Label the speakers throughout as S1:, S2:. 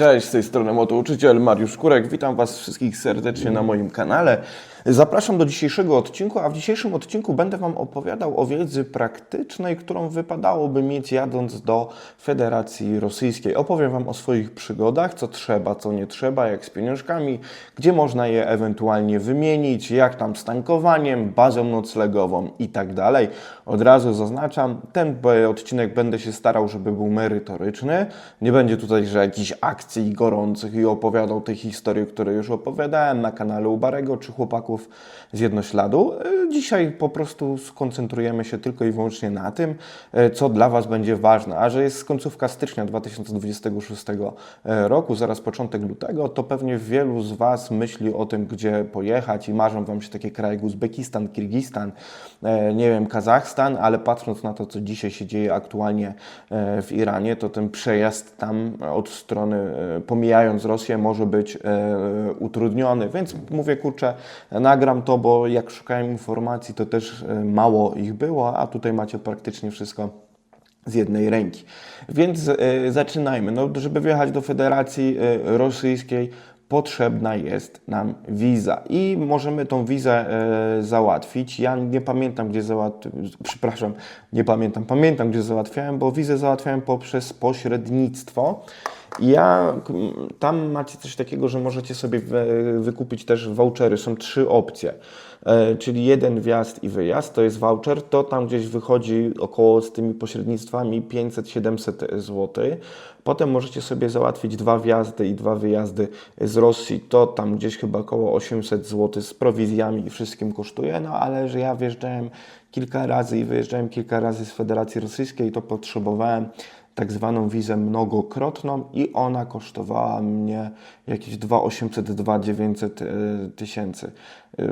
S1: Cześć, z tej strony motouczyciel Mariusz Kurek. Witam Was wszystkich serdecznie na moim kanale. Zapraszam do dzisiejszego odcinku, a w dzisiejszym odcinku będę Wam opowiadał o wiedzy praktycznej, którą wypadałoby mieć jadąc do Federacji Rosyjskiej. Opowiem Wam o swoich przygodach, co trzeba, co nie trzeba, jak z pieniążkami, gdzie można je ewentualnie wymienić, jak tam z tankowaniem, bazą noclegową i tak dalej. Od razu zaznaczam, ten odcinek będę się starał, żeby był merytoryczny. Nie będzie tutaj, że jakichś akcji gorących i opowiadał te historie, które już opowiadałem na kanale Ubarego czy chłopaków z Jednośladu. E, Dzisiaj po prostu skoncentrujemy się tylko i wyłącznie na tym, e, co dla Was będzie ważne. A że jest końcówka stycznia 2026 roku, zaraz początek lutego, to pewnie wielu z Was myśli o tym, gdzie pojechać i marzą Wam się takie kraje jak Uzbekistan, Kirgistan, e, nie wiem, Kazachstan, ale patrząc na to, co dzisiaj się dzieje aktualnie e, w Iranie, to ten przejazd tam od strony, e, pomijając Rosję, może być e, utrudniony. Więc mówię, kurczę, nagram to, bo jak szukałem informacji, to też e, mało ich było, a tutaj macie praktycznie wszystko z jednej ręki. Więc e, zaczynajmy. No, żeby wjechać do Federacji e, Rosyjskiej, potrzebna jest nam wiza i możemy tą wizę załatwić. Ja nie pamiętam, gdzie załatwiłem, przepraszam, nie pamiętam, pamiętam, gdzie załatwiałem, bo wizę załatwiałem poprzez pośrednictwo. Ja, tam macie coś takiego, że możecie sobie wy- wykupić też vouchery. Są trzy opcje, e, czyli jeden wjazd i wyjazd, to jest voucher. To tam gdzieś wychodzi około z tymi pośrednictwami 500-700 zł. Potem możecie sobie załatwić dwa wjazdy i dwa wyjazdy z Rosji. To tam gdzieś chyba około 800 zł z prowizjami i wszystkim kosztuje. No ale że ja wjeżdżałem kilka razy i wyjeżdżałem kilka razy z Federacji Rosyjskiej, to potrzebowałem tak zwaną wizę mnogokrotną i ona kosztowała mnie jakieś 2800, 2900 e, tysięcy. E,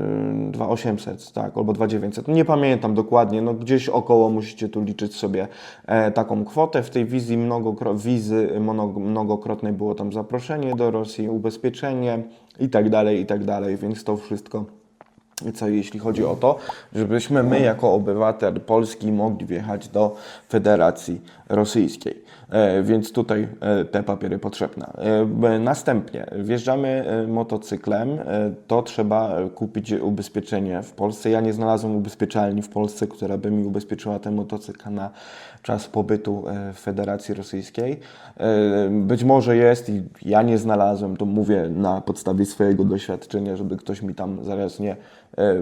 S1: 2800, tak, albo 2900. Nie pamiętam dokładnie, no gdzieś około musicie tu liczyć sobie e, taką kwotę. W tej wizji mnogokro- wizy mnogokrotnej było tam zaproszenie do Rosji, ubezpieczenie i tak dalej, i tak dalej, więc to wszystko co jeśli chodzi o to, żebyśmy my jako obywatel Polski mogli wjechać do Federacji Rosyjskiej. E, więc tutaj e, te papiery potrzebne. E, następnie wjeżdżamy motocyklem, to trzeba kupić ubezpieczenie w Polsce. Ja nie znalazłem ubezpieczalni w Polsce, która by mi ubezpieczyła ten motocykl na czas pobytu w Federacji Rosyjskiej. Być może jest i ja nie znalazłem, to mówię na podstawie swojego doświadczenia, żeby ktoś mi tam zaraz nie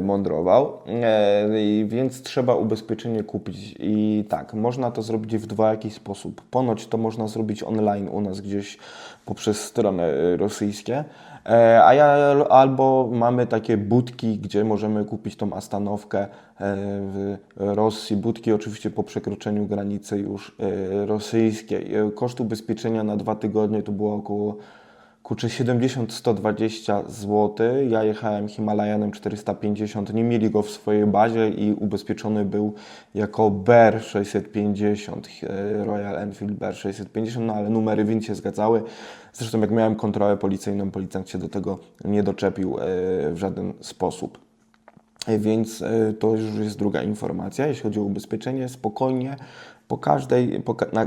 S1: mądrował. E, Więc trzeba ubezpieczenie kupić. I tak, można to zrobić w dwa jakiś sposób. Ponoć to można zrobić online u nas gdzieś poprzez strony e, rosyjskie. E, A ja albo mamy takie budki, gdzie możemy kupić tą astanowkę e, w Rosji. Budki oczywiście po przekroczeniu granicy już e, rosyjskiej. E, Koszt ubezpieczenia na dwa tygodnie to było około kurczę 70-120 zł. Ja jechałem Himalajanem 450, nie mieli go w swojej bazie i ubezpieczony był jako BER 650, e, Royal Enfield BER 650, no ale numery więc się zgadzały. Zresztą jak miałem kontrolę policyjną, policjant się do tego nie doczepił e, w żaden sposób. E, Więc e, to już jest druga informacja. Jeśli chodzi o ubezpieczenie, spokojnie po każdej, po, na,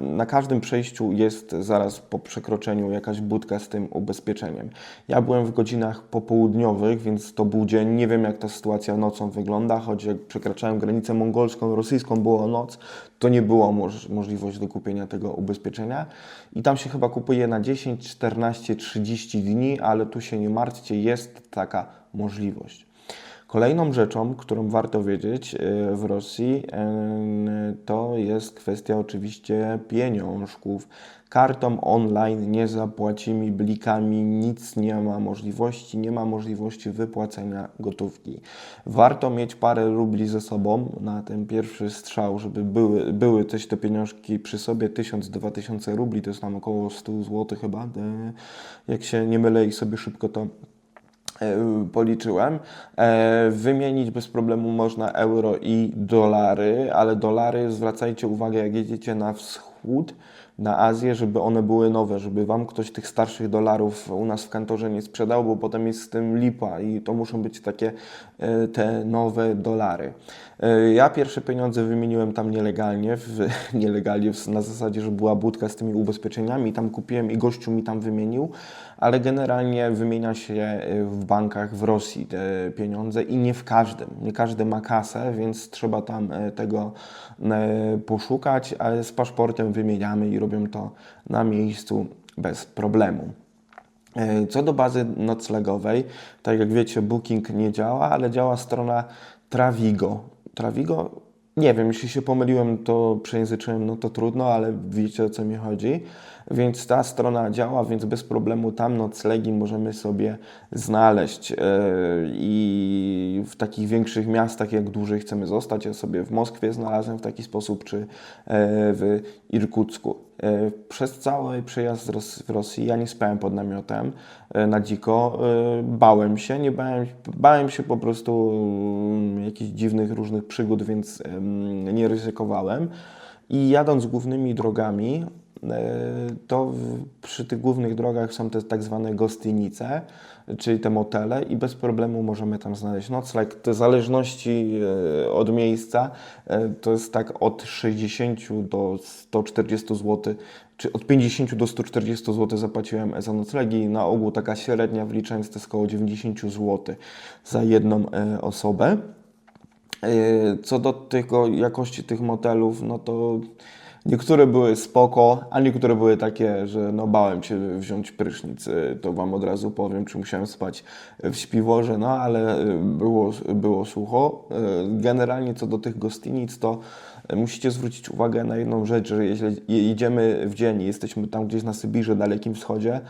S1: na każdym przejściu jest zaraz po przekroczeniu jakaś budka z tym ubezpieczeniem. Ja byłem w godzinach popołudniowych, więc to był dzień. Nie wiem, jak ta sytuacja nocą wygląda, choć jak przekraczałem granicę mongolską, rosyjską, było noc, to nie było moż, możliwość do kupienia tego ubezpieczenia. I tam się chyba kupuje na 10, 14, 30 dni, ale tu się nie martwcie, jest taka możliwość. Kolejną rzeczą, którą warto wiedzieć e, w Rosji, e, to jest kwestia oczywiście pieniążków. Kartą online nie zapłaci mi blikami, nic nie ma możliwości, nie ma możliwości wypłacenia gotówki. Warto mieć parę rubli ze sobą na ten pierwszy strzał, żeby były, były też te pieniążki przy sobie, 1000-2000 rubli, to jest tam około 100 zł chyba, e, jak się nie mylę i sobie szybko to policzyłem. E, Wymienić bez problemu można euro i dolary, ale dolary zwracajcie uwagę, jak jedziecie na wschód na Azję, żeby one były nowe, żeby Wam ktoś tych starszych dolarów u nas w kantorze nie sprzedał, bo potem jest z tym lipa i to muszą być takie e, te nowe dolary. E, Ja pierwsze pieniądze wymieniłem tam nielegalnie, w, nielegalnie na zasadzie, że była budka z tymi ubezpieczeniami, tam kupiłem i gościu mi tam wymienił, ale generalnie wymienia się e, w bankach w Rosji te pieniądze i nie w każdym. Nie każdy ma kasę, więc trzeba tam e, tego e, poszukać, ale z paszportem wymieniamy i robią to na miejscu bez problemu. Co do bazy noclegowej, tak jak wiecie, Booking nie działa, ale działa strona Travigo. Travigo, nie wiem, jeśli się pomyliłem, to przejęzyczyłem, no to trudno, ale wiecie o co mi chodzi. Więc ta strona działa, więc bez problemu tam noclegi możemy sobie znaleźć. E, I w takich większych miastach, jak dłużej chcemy zostać, ja sobie w Moskwie znalazłem w taki sposób, czy e, w Irkucku. E, Przez cały przejazd w Rosji ja nie spałem pod namiotem e, na dziko. E, Bałem się, nie bałem, bałem się po prostu mm, jakichś dziwnych różnych przygód, więc nie ryzykowałem. I jadąc głównymi drogami, to w, przy tych głównych drogach są te tak zwane gostynice, czyli te motele i bez problemu możemy tam znaleźć nocleg. Te zależności e, od miejsca e, to jest tak od 60 do 140 zł, czy od 50 do 140 zł zapłaciłem za noclegi. Na ogół taka średnia wliczając to jest około 90 zł za jedną e, osobę. Co do tego jakości tych motelów, no to niektóre były spoko, a niektóre były takie, że no bałem się wziąć prysznic, yy, to Wam od razu powiem, czy musiałem spać w śpiworze, no ale yy, było, było sucho. Yy, Generalnie co do tych gostynic, to musicie zwrócić uwagę na jedną rzecz, że jeśli idziemy w dzień jesteśmy tam gdzieś na Sybirze, Dalekim Wschodzie,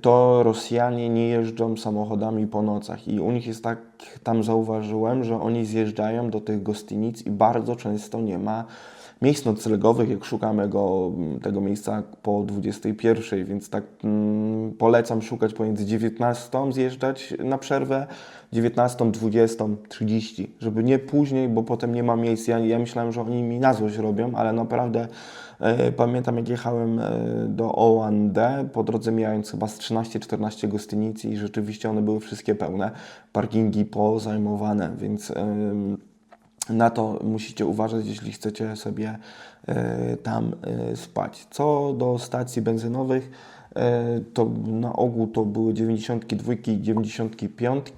S1: to Rosjanie nie jeżdżą samochodami po nocach i u nich jest tak, tam zauważyłem, że oni zjeżdżają do tych gostynic i bardzo często nie ma miejsc noclegowych, jak szukamy go, m, tego miejsca po 21, więc tak mm, polecam szukać pomiędzy 19, zjeżdżać na przerwę, 19, 20, 30, żeby nie później, bo potem nie ma miejsc. Ja, ja myślałem, że oni mi na złość robią, ale naprawdę e, pamiętam jak jechałem e, do O1D, po drodze mijając chyba z 13-14 gostynic i rzeczywiście one były wszystkie pełne, parkingi pozajmowane, więc... em, na to musicie uważać, jeśli chcecie sobie e, tam e, spać. Co do stacji benzynowych, e, to na ogół to były 92 i 95.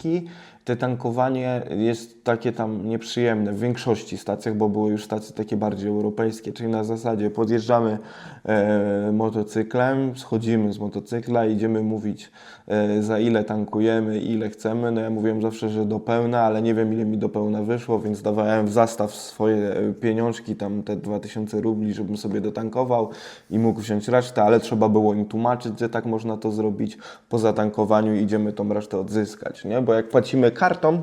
S1: Te tankowanie jest takie tam nieprzyjemne w większości stacjach, bo były już stacje takie bardziej europejskie, czyli na zasadzie podjeżdżamy e, motocyklem, schodzimy z motocykla, idziemy mówić e, za ile tankujemy, ile chcemy. No ja mówiłem zawsze, że do pełna, ale nie wiem ile mi do pełna wyszło, więc dawałem w zastaw swoje e, pieniążki, tam te 2000 rubli, żebym sobie dotankował i mógł wziąć resztę, ale trzeba było im tłumaczyć, że tak można to zrobić. Po zatankowaniu idziemy tą resztę odzyskać, nie? Bo jak płacimy kartą,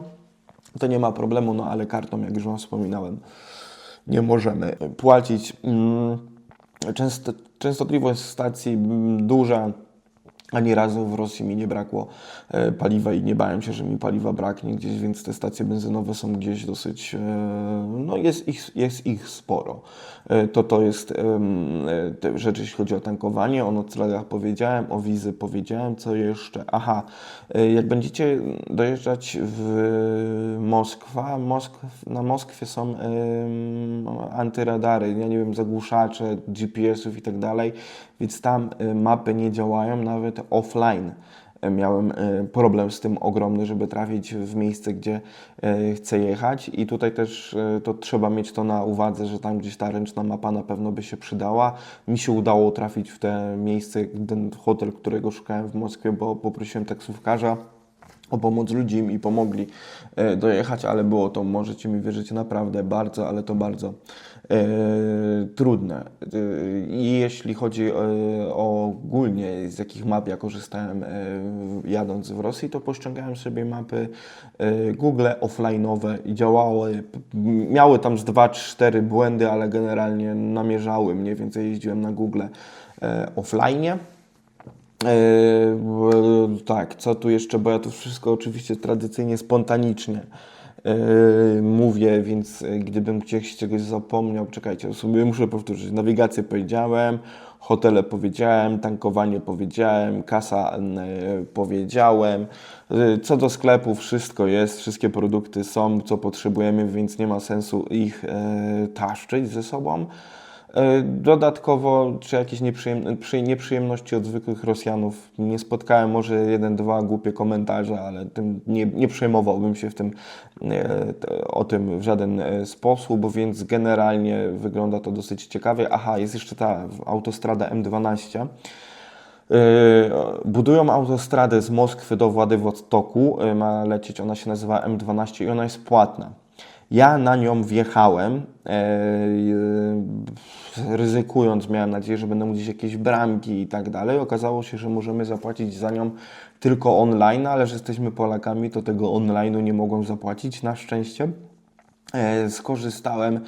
S1: to nie ma problemu, no ale kartą, jak już Wam wspominałem, nie możemy płacić. Mm, Często, częstotliwość stacji mm, duża. Ani razu w Rosji mi nie brakło e, paliwa i nie bałem się, że mi paliwa braknie gdzieś, więc te stacje benzynowe są gdzieś dosyć, e, no jest ich, jest ich sporo. E, To to jest te rzeczy, jeśli chodzi o tankowanie, o noclegach powiedziałem, o wizy powiedziałem, co jeszcze? Aha, jak będziecie dojeżdżać w Moskwa, Moskw, na Moskwie są antyradary, ja nie wiem, zagłuszacze, GPS-ów i tak dalej, więc tam e, mapy nie działają, nawet offline. E, Miałem e, problem z tym ogromny, żeby trafić w miejsce, gdzie chcę jechać i tutaj też to trzeba mieć to na uwadze, że tam gdzieś ta ręczna mapa na pewno by się przydała. Mi się udało trafić w te miejsce, ten hotel, którego szukałem w Moskwie, bo poprosiłem taksówkarza o pomoc ludzi mi pomogli e, dojechać, ale było to, możecie mi wierzyć, naprawdę bardzo, ale to bardzo e, trudne. E, I jeśli chodzi o ogólnie z jakich map ja korzystałem jadąc w Rosji, to pościągałem sobie mapy Google offline'owe i działały, miały tam z 2-4 błędy, ale generalnie namierzały mniej więcej jeździłem na Google e, offline. Eee, tak, co tu jeszcze, bo ja to wszystko oczywiście tradycyjnie, spontanicznie yy, mówię, więc yy, gdybym gdzieś czegoś zapomniał, czekajcie, sobie muszę powtórzyć. Nawigację powiedziałem, hotele powiedziałem, tankowanie powiedziałem, kasa yy, powiedziałem. Yy, Co do sklepu, wszystko jest, wszystkie produkty są, co potrzebujemy, więc nie ma sensu ich yy, taszczyć ze sobą. E, Dodatkowo, czy jakieś nieprzyjem, przy- nieprzyjemności od zwykłych Rosjanów nie spotkałem, może jeden, dwa głupie komentarze, ale tym nie, nie przejmowałbym się w tym, e, o tym w żaden e, sposób, więc generalnie wygląda to dosyć ciekawie. Aha, jest jeszcze ta autostrada M12. Yy, Budują autostradę z Moskwy do Władywostoku, ma lecieć, ona się nazywa M12 i ona jest płatna. Ja na nią wjechałem, yy, ryzykując, miałem nadzieję, że będą gdzieś jakieś bramki i tak dalej. Okazało się, że możemy zapłacić za nią tylko online, ale że jesteśmy Polakami, to tego online'u nie mogłem zapłacić, na szczęście. E, skorzystałem e,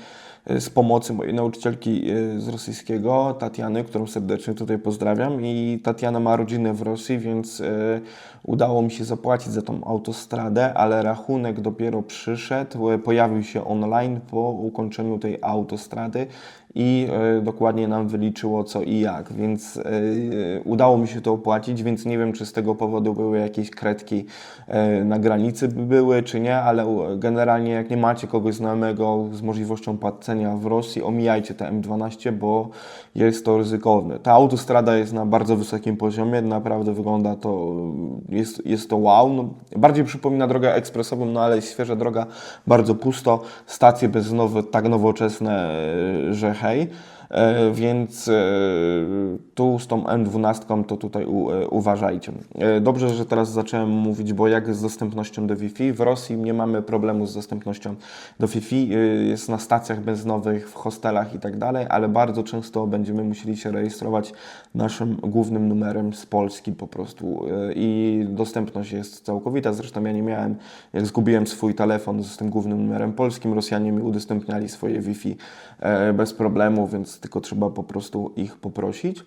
S1: z pomocy mojej nauczycielki e, z rosyjskiego, Tatiany, którą serdecznie tutaj pozdrawiam. I Tatiana ma rodzinę w Rosji, więc e, udało mi się zapłacić za tą autostradę, ale rachunek dopiero przyszedł, pojawił się online po ukończeniu tej autostrady i dokładnie nam wyliczyło co i jak, więc udało mi się to opłacić, więc nie wiem, czy z tego powodu były jakieś kredki na granicy by były, czy nie, ale generalnie jak nie macie kogoś znajomego z możliwością płacenia w Rosji, omijajcie te M12, bo jest to ryzykowne. Ta autostrada jest na bardzo wysokim poziomie, naprawdę wygląda to, jest, jest to wow. No, bardziej przypomina drogę ekspresową, no ale jest świeża droga, bardzo pusto, stacje benzynowe tak nowoczesne, że hej. E, Więc e, tu z tą M12 to tutaj e, uważajcie. Dobrze, że teraz zacząłem mówić, bo jak z dostępnością do Wi-Fi? W Rosji nie mamy problemu z dostępnością do Wi-Fi. Jest na stacjach benzynowych, w hostelach i tak dalej, ale bardzo często będziemy musieli się rejestrować naszym głównym numerem z Polski po prostu i dostępność jest całkowita. Zresztą ja nie miałem, jak zgubiłem swój telefon z tym głównym numerem polskim, Rosjanie mi udostępniali swoje Wi-Fi bez problemu, więc tylko trzeba po prostu ich poprosić.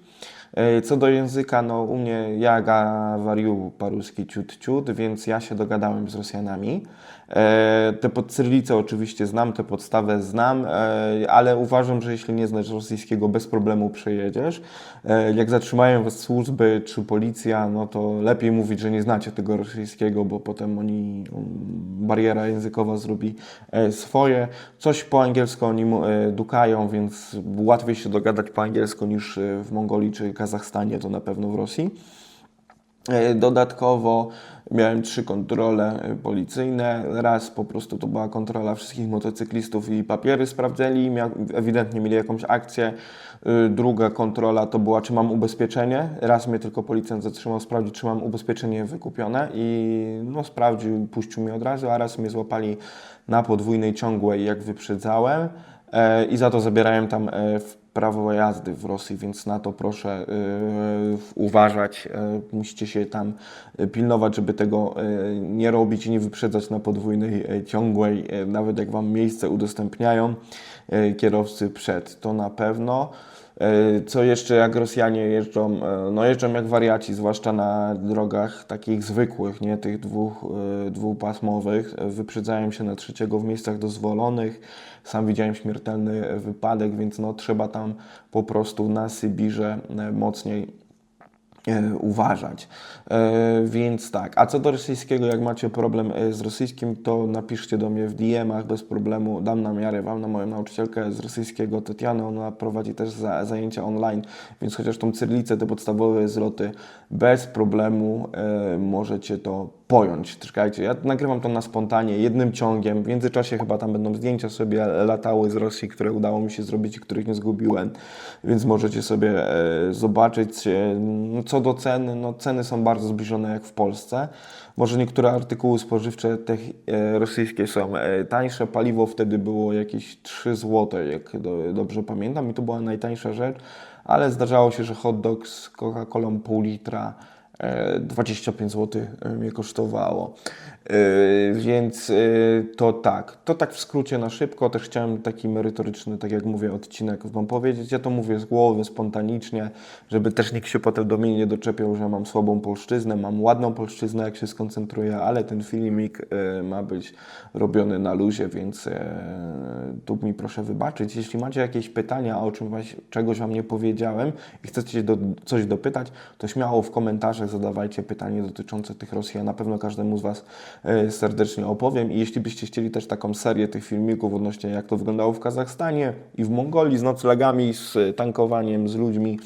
S1: E, Co do języka, no u mnie ja gawariu paruski ciut ciut, więc ja się dogadałem z Rosjanami. E, Te podcyrylicę oczywiście znam, tę podstawę znam, e, ale uważam, że jeśli nie znasz rosyjskiego, bez problemu przejedziesz. Jak zatrzymają was służby czy policja, no to lepiej mówić, że nie znacie tego rosyjskiego, bo potem oni, um, bariera językowa zrobi swoje. Coś po angielsku oni dukają, więc łatwiej się dogadać po angielsku niż w Mongolii czy Kazachstanie, to na pewno w Rosji. E, Dodatkowo miałem trzy kontrole e, policyjne. Raz po prostu to była kontrola wszystkich motocyklistów i papiery sprawdzali, mia- ewidentnie mieli jakąś akcję. E, Druga kontrola to była, czy mam ubezpieczenie. Raz mnie tylko policjant zatrzymał, sprawdzić, czy mam ubezpieczenie wykupione i no, sprawdził, puścił mnie od razu, a raz mnie złapali na podwójnej ciągłej, jak wyprzedzałem. I za to zabierają tam w prawo jazdy w Rosji, więc na to proszę e, uważać. E, Musicie się tam e, pilnować, żeby tego nie robić i nie wyprzedzać na podwójnej ciągłej, nawet jak Wam miejsce udostępniają kierowcy przed, to na pewno. E, Co jeszcze, jak Rosjanie jeżdżą, e, no jeżdżą jak wariaci, zwłaszcza na drogach takich zwykłych, nie tych dwóch, e, dwupasmowych, E, wyprzedzają się na trzeciego w miejscach dozwolonych. Sam widziałem śmiertelny wypadek, więc no trzeba tam po prostu na Sybirze e, mocniej e, uważać. E, Więc tak, a co do rosyjskiego, jak macie problem e, z rosyjskim, to napiszcie do mnie w DM-ach bez problemu, dam na miarę Wam, na moją nauczycielkę z rosyjskiego, Tatianę, ona prowadzi też za, zajęcia online, więc chociaż tą cyrylicę, te podstawowe zwroty, bez problemu e, możecie to pojąć. Czekajcie, ja nagrywam to na spontanie, jednym ciągiem, w międzyczasie chyba tam będą zdjęcia sobie latały z Rosji, które udało mi się zrobić i których nie zgubiłem, więc możecie sobie e, zobaczyć. E, no, co do ceny, no ceny są bardzo zbliżone jak w Polsce. Może niektóre artykuły spożywcze te e, rosyjskie są e, tańsze, paliwo wtedy było jakieś 3 zł, jak do, dobrze pamiętam i to była najtańsza rzecz, ale zdarzało się, że hot dog z Coca-Colą pół litra 25 zł mnie kosztowało. E, Więc e, to tak, to tak w skrócie na szybko. Też chciałem taki merytoryczny, tak jak mówię, odcinek Wam powiedzieć. Ja to mówię z głowy, spontanicznie, żeby też nikt się potem do mnie nie doczepiał, że mam słabą polszczyznę. Mam ładną polszczyznę, jak się skoncentruję, ale ten filmik e, ma być robiony na luzie, więc e, tu mi proszę wybaczyć. Jeśli macie jakieś pytania, o czym was, czegoś Wam nie powiedziałem i chcecie do, coś dopytać, to śmiało w komentarzach zadawajcie pytanie dotyczące tych Rosji. Ja na pewno każdemu z Was e, serdecznie opowiem. I jeśli byście chcieli też taką serię tych filmików odnośnie jak to wyglądało w Kazachstanie i w Mongolii z noclegami, z tankowaniem, z ludźmi,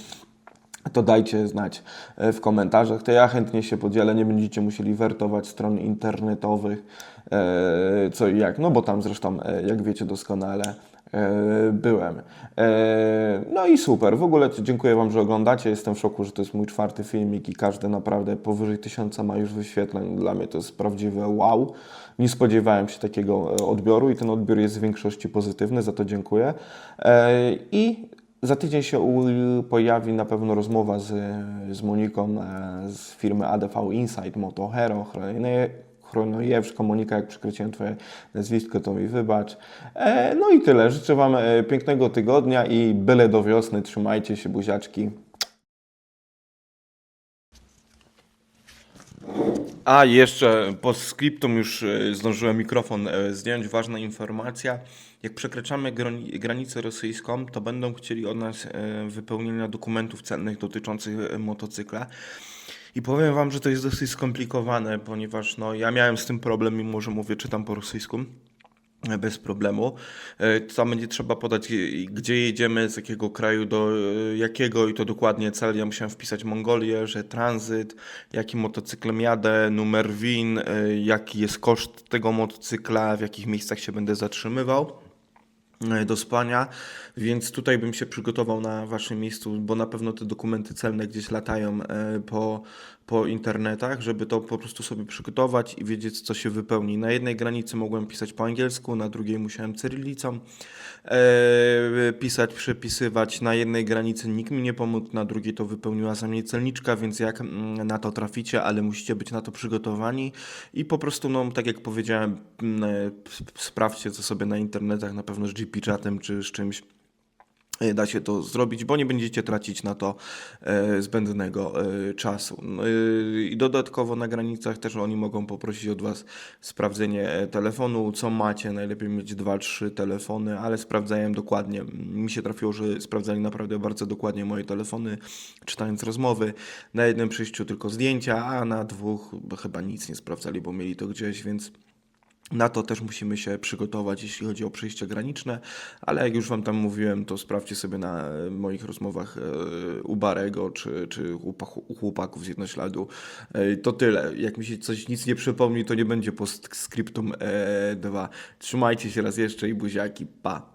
S1: to dajcie znać e, w komentarzach. To ja chętnie się podzielę. Nie będziecie musieli wertować stron internetowych, e, co i jak. No bo tam zresztą, jak wiecie doskonale, byłem. E, No i super. W ogóle dziękuję Wam, że oglądacie. Jestem w szoku, że to jest mój czwarty filmik i każdy naprawdę powyżej tysiąca ma już wyświetleń. Dla mnie to jest prawdziwe wow. Nie spodziewałem się takiego e, odbioru i ten odbiór jest w większości pozytywny, za to dziękuję. E, I za tydzień się pojawi na pewno rozmowa z, z Moniką e, z firmy ADV Insight, Moto Hero, Chronojewszko. Monika, jak przekroczyłem Twoje nazwisko, to mi wybacz. E, no i tyle. Życzę Wam e, pięknego tygodnia i byle do wiosny. Trzymajcie się, buziaczki. A jeszcze po skryptum już e, zdążyłem mikrofon zdjąć. Ważna informacja. Jak przekraczamy grani- granicę rosyjską, to będą chcieli od nas wypełnienia dokumentów cennych dotyczących motocykla. I powiem Wam, że to jest dosyć skomplikowane, ponieważ no, ja miałem z tym problem, mimo że mówię, czytam po rosyjsku e, bez problemu. E, Tam będzie trzeba podać, e, gdzie jedziemy, z jakiego kraju do jakiego i to dokładnie cel. Ja musiałem wpisać Mongolię, że tranzyt, jakim motocyklem jadę, numer WIN, jaki jest koszt tego motocykla, w jakich miejscach się będę zatrzymywał do spania, więc tutaj bym się przygotował na waszym miejscu, bo na pewno te dokumenty celne gdzieś latają e, po, po internetach, żeby to po prostu sobie przygotować i wiedzieć, co się wypełni. Na jednej granicy mogłem pisać po angielsku, na drugiej musiałem cyrylicą e, pisać, przepisywać. Na jednej granicy nikt mi nie pomógł, na drugiej to wypełniła za mnie celniczka, więc jak mm, na to traficie, ale musicie być na to przygotowani i po prostu, no, tak jak powiedziałem, mm, e, sprawdźcie to sobie na internetach, na pewno z GP-chatem czy z czymś da się to zrobić, bo nie będziecie tracić na to e, zbędnego e, czasu. No, e, I dodatkowo na granicach też oni mogą poprosić od Was sprawdzenie e, telefonu, co macie, najlepiej mieć dwa, trzy telefony, ale sprawdzają dokładnie. Mi się trafiło, że sprawdzali naprawdę bardzo dokładnie moje telefony, czytając rozmowy. Na jednym przejściu tylko zdjęcia, a na dwóch chyba nic nie sprawdzali, bo mieli to gdzieś, więc na to też musimy się przygotować, jeśli chodzi o przejścia graniczne, ale jak już Wam tam mówiłem, to sprawdźcie sobie na e, moich rozmowach e, u Barego czy, czy u chłopaków z Jednośladu. E, To tyle. Jak mi się coś nic nie przypomni, to nie będzie postscriptum e, 2. Trzymajcie się raz jeszcze i buziaki. Pa!